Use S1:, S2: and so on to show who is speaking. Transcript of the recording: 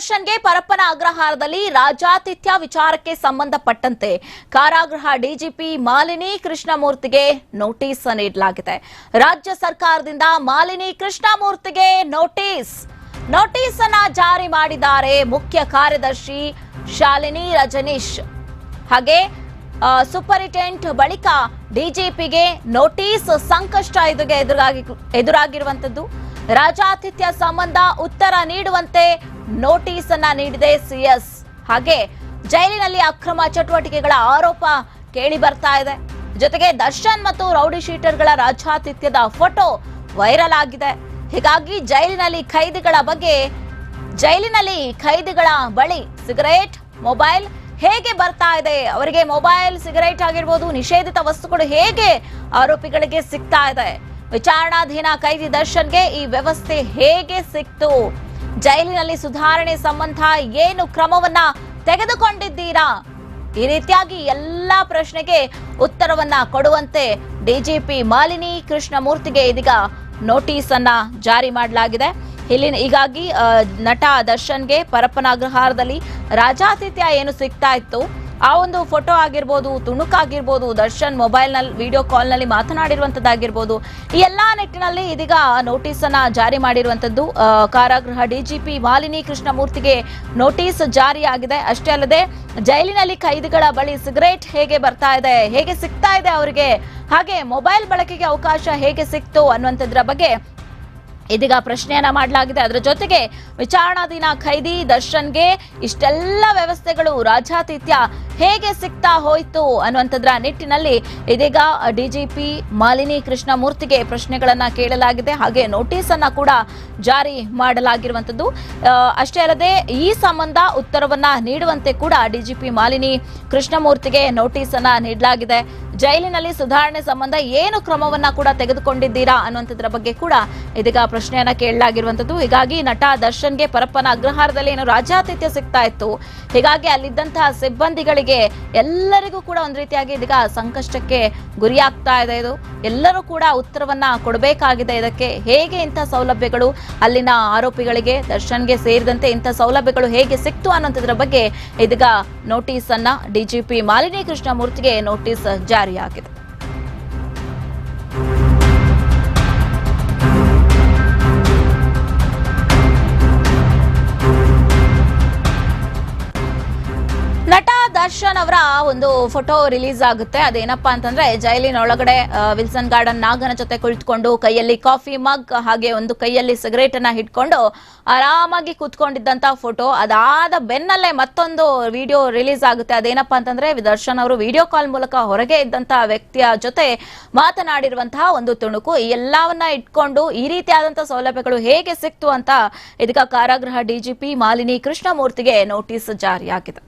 S1: ದರ್ಶನ್ಗೆ ಪರಪ್ಪನ ಅಗ್ರಹಾರದಲ್ಲಿ ರಾಜಾತಿಥ್ಯ ವಿಚಾರಕ್ಕೆ ಸಂಬಂಧಪಟ್ಟಂತೆ ಕಾರಾಗೃಹ ಡಿಜಿಪಿ ಮಾಲಿನಿ ಕೃಷ್ಣಮೂರ್ತಿಗೆ ನೋಟಿಸ್ ನೀಡಲಾಗಿದೆ. ರಾಜ್ಯ ಸರ್ಕಾರದಿಂದ ಮಾಲಿನಿ ಕೃಷ್ಣಮೂರ್ತಿಗೆ ನೋಟಿಸ್. ನೋಟಿಸ್ ಅನ್ನು ಜಾರಿ ಮಾಡಿದ್ದಾರೆ ಮುಖ್ಯ ಕಾರ್ಯದರ್ಶಿ ಶಾಲಿನಿ ರಜನೀಶ್. ಹಾಗೆ ಸೂಪರಿಂಟೆಂಡೆಂಟ್ ಬಳಿಕ ಡಿಜಿಪಿಗೆ ನೋಟಿಸ್ ಸಂಕಷ್ಟ ಎದುರಾಗಿ ಎದುರಾಗಿರುವಂತದ್ದು ರಾಜಾತಿಥ್ಯ ಸಂಬಂಧ ಉತ್ತರ ನೀಡುವಂತೆ ನೋಟಿಸ್ ಅನ್ನ ನೀಡಿದೆ ಸಿಎಸ್. ಹಾಗೆ ಜೈಲಿನಲ್ಲಿ ಅಕ್ರಮ ಚಟುವಟಿಕೆಗಳ ಆರೋಪ ಕೇಳಿ ಬರ್ತಾ ಇದೆ. ಜೊತೆಗೆ ದರ್ಶನ್ ಮತ್ತು ರೌಡಿ ಶೀಟರ್ಗಳ ರಾಜಾತಿಥ್ಯದ ಫೋಟೋ ವೈರಲ್ ಆಗಿದೆ. ಹೀಗಾಗಿ ಜೈಲಿನಲ್ಲಿ ಖೈದಿಗಳ ಬಗ್ಗೆ, ಜೈಲಿನಲ್ಲಿ ಖೈದಿಗಳ ಬಳಿ ಸಿಗರೇಟ್, ಮೊಬೈಲ್ ಹೇಗೆ ಬರ್ತಾ ಇದೆ? ಅವರಿಗೆ ಮೊಬೈಲ್ ಸಿಗರೇಟ್ ಆಗಿರ್ಬೋದು, ನಿಷೇಧಿತ ವಸ್ತುಗಳು ಹೇಗೆ ಆರೋಪಿಗಳಿಗೆ ಸಿಗ್ತಾ ಇದೆ? ವಿಚಾರಣಾಧೀನ ಖೈದಿ ದರ್ಶನ್ಗೆ ಈ ವ್ಯವಸ್ಥೆ ಹೇಗೆ ಸಿಕ್ತು? ಜೈಲಿನಲ್ಲಿ ಸುಧಾರಣೆ ಸಂಬಂಧ ಏನು ಕ್ರಮವನ್ನ ತೆಗೆದುಕೊಂಡಿದ್ದೀರಾ? ಈ ರೀತಿಯಾಗಿ ಎಲ್ಲಾ ಪ್ರಶ್ನೆಗೆ ಉತ್ತರವನ್ನ ಕೊಡುವಂತೆ ಡಿಜಿಪಿ ಮಾಲಿನಿ ಕೃಷ್ಣಮೂರ್ತಿಗೆ ಇದೀಗ ನೋಟಿಸ್ ಅನ್ನ ಜಾರಿ ಮಾಡಲಾಗಿದೆ. ಇಲ್ಲಿನ ಹೀಗಾಗಿ ನಟ ದರ್ಶನ್ಗೆ ಪರಪ್ಪನ ಅಗ್ರಹಾರದಲ್ಲಿ ರಾಜಾತಿಥ್ಯ ಏನು ಸಿಗ್ತಾ ಇತ್ತು? ಆ ಒಂದು ಫೋಟೋ ಆಗಿರ್ಬೋದು ತುಣುಕಾಗಿರ್ಬೋದು ದರ್ಶನ್ ಮೊಬೈಲ್ನಲ್ಲಿ ವಿಡಿಯೋ ಕಾಲ್ನಲ್ಲಿ ಮಾತನಾಡಿರುವಂತದ್ದಾಗಿರ್ಬೋದು, ಈ ಎಲ್ಲಾ ನಿಟ್ಟಿನಲ್ಲಿ ಇದೀಗ ನೋಟಿಸ್ ಅನ್ನ ಜಾರಿ ಮಾಡಿರುವಂತದ್ದು ಕಾರಾಗೃಹ ಡಿಜಿಪಿ ಮಾಲಿನಿ ಕೃಷ್ಣಮೂರ್ತಿಗೆ ನೋಟಿಸ್ ಜಾರಿಯಾಗಿದೆ ಅಷ್ಟೇ ಅಲ್ಲದೆ, ಜೈಲಿನಲ್ಲಿ ಖೈದಿಗಳ ಬಳಿ ಸಿಗರೇಟ್ ಹೇಗೆ ಬರ್ತಾ ಇದೆ, ಹೇಗೆ ಸಿಗ್ತಾ ಇದೆ ಅವರಿಗೆ, ಹಾಗೆ ಮೊಬೈಲ್ ಬಳಕೆಗೆ ಅವಕಾಶ ಹೇಗೆ ಸಿಕ್ತು ಅನ್ನುವಂಥದ್ರ ಬಗ್ಗೆ ಇದೀಗ ಪ್ರಶ್ನೆಯನ್ನ ಮಾಡಲಾಗಿದೆ. ಅದರ ಜೊತೆಗೆ ವಿಚಾರಣಾಧೀನ ಖೈದಿ ದರ್ಶನ್ಗೆ ಇಷ್ಟೆಲ್ಲ ವ್ಯವಸ್ಥೆಗಳು ರಾಜಾತಿಥ್ಯ ಹೇಗೆ ಸಿಗ್ತಾ ಹೋಯ್ತು ಅನ್ನುವಂಥದ್ರ ನಿಟ್ಟಿನಲ್ಲಿ ಇದೀಗ ಡಿಜಿಪಿ ಮಾಲಿನಿ ಕೃಷ್ಣಮೂರ್ತಿಗೆ ಪ್ರಶ್ನೆಗಳನ್ನ ಕೇಳಲಾಗಿದೆ. ಹಾಗೆ ನೋಟಿಸ್ ಅನ್ನ ಕೂಡ ಜಾರಿ ಮಾಡಲಾಗಿರುವಂತದ್ದು ಅಷ್ಟೇ ಅಲ್ಲದೆ ಈ ಸಂಬಂಧ ಉತ್ತರವನ್ನ ನೀಡುವಂತೆ ಕೂಡ ಡಿಜಿಪಿ ಮಾಲಿನಿ ಕೃಷ್ಣಮೂರ್ತಿಗೆ ನೋಟಿಸ್ ಅನ್ನ ನೀಡಲಾಗಿದೆ. ಜೈಲಿನಲ್ಲಿ ಸುಧಾರಣೆ ಸಂಬಂಧ ಏನು ಕ್ರಮವನ್ನ ಕೂಡ ತೆಗೆದುಕೊಂಡಿದ್ದೀರಾ ಅನ್ನುವಂಥದ್ರ ಬಗ್ಗೆ ಕೂಡ ಇದೀಗ ಪ್ರಶ್ನೆಯನ್ನ ಕೇಳಲಾಗಿರುವಂತದ್ದು ಹೀಗಾಗಿ ನಟ ದರ್ಶನ್ಗೆ ಪರಪ್ಪನ ಅಗ್ರಹಾರದಲ್ಲಿ ಏನು ರಾಜ್ಯಾತಿಥ್ಯ ಸಿಗ್ತಾ ಇತ್ತು. ಹೀಗಾಗಿ ಅಲ್ಲಿದ್ದಂತಹ ಸಿಬ್ಬಂದಿಗಳಿಗೆ ಎಲ್ಲರಿಗೂ ಕೂಡ ಒಂದ್ ರೀತಿಯಾಗಿ ಇದೀಗ ಸಂಕಷ್ಟಕ್ಕೆ ಗುರಿಯಾಗ್ತಾ ಇದೆ ಇದು. ಎಲ್ಲರೂ ಕೂಡ ಉತ್ತರವನ್ನ ಕೊಡಬೇಕಾಗಿದೆ ಇದಕ್ಕೆ. ಹೇಗೆ ಇಂಥ ಸೌಲಭ್ಯಗಳು ಅಲ್ಲಿನ ಆರೋಪಿಗಳಿಗೆ, ದರ್ಶನ್ಗೆ ಸೇರಿದಂತೆ ಇಂಥ ಸೌಲಭ್ಯಗಳು ಹೇಗೆ ಸಿಕ್ತು ಅನ್ನೋಂಥದ್ರ ಬಗ್ಗೆ ಇದೀಗ ನೋಟಿಸ್ ಅನ್ನ ಡಿಜಿಪಿ ಮಾಲಿನಿ ಕೃಷ್ಣಮೂರ್ತಿಗೆ ನೋಟಿಸ್ ಜಾರಿಯಾಗಿದೆ. ದರ್ಶನ್ ಅವರ ಒಂದು ಫೋಟೋ ರಿಲೀಸ್ ಆಗುತ್ತೆ. ಅದೇನಪ್ಪಾ ಅಂತಂದ್ರೆ ಜೈಲಿನ ಒಳಗಡೆ ವಿಲ್ಸನ್ ಗಾರ್ಡನ್ ನಾಗನ ಜೊತೆ ಕುಳಿತುಕೊಂಡು ಕೈಯಲ್ಲಿ ಕಾಫಿ ಮಗ್, ಹಾಗೆ ಒಂದು ಕೈಯಲ್ಲಿ ಸಿಗರೇಟ್ ಅನ್ನ ಹಿಡ್ಕೊಂಡು ಆರಾಮಾಗಿ ಕೂತ್ಕೊಂಡಿದ್ದಂತ ಫೋಟೋ. ಅದಾದ ಬೆನ್ನಲ್ಲೇ ಮತ್ತೊಂದು ವಿಡಿಯೋ ರಿಲೀಸ್ ಆಗುತ್ತೆ. ಅದೇನಪ್ಪಾ ಅಂತಂದ್ರೆ ದರ್ಶನ್ ಅವರು ವಿಡಿಯೋ ಕಾಲ್ ಮೂಲಕ ಹೊರಗೆ ಇದ್ದಂತ ವ್ಯಕ್ತಿಯ ಜೊತೆ ಮಾತನಾಡಿರುವಂತಹ ಒಂದು ತುಣುಕು. ಈ ಎಲ್ಲವನ್ನ ಇಟ್ಕೊಂಡು ಈ ರೀತಿಯಾದಂತ ಸೌಲಭ್ಯಗಳು ಹೇಗೆ ಸಿಕ್ತು ಅಂತ ಇದಕ್ಕ ಕಾರಾಗೃಹ ಡಿಜಿಪಿ ಮಾಲಿನಿ ಕೃಷ್ಣಮೂರ್ತಿಗೆ ನೋಟಿಸ್ ಜಾರಿಯಾಗಿದೆ.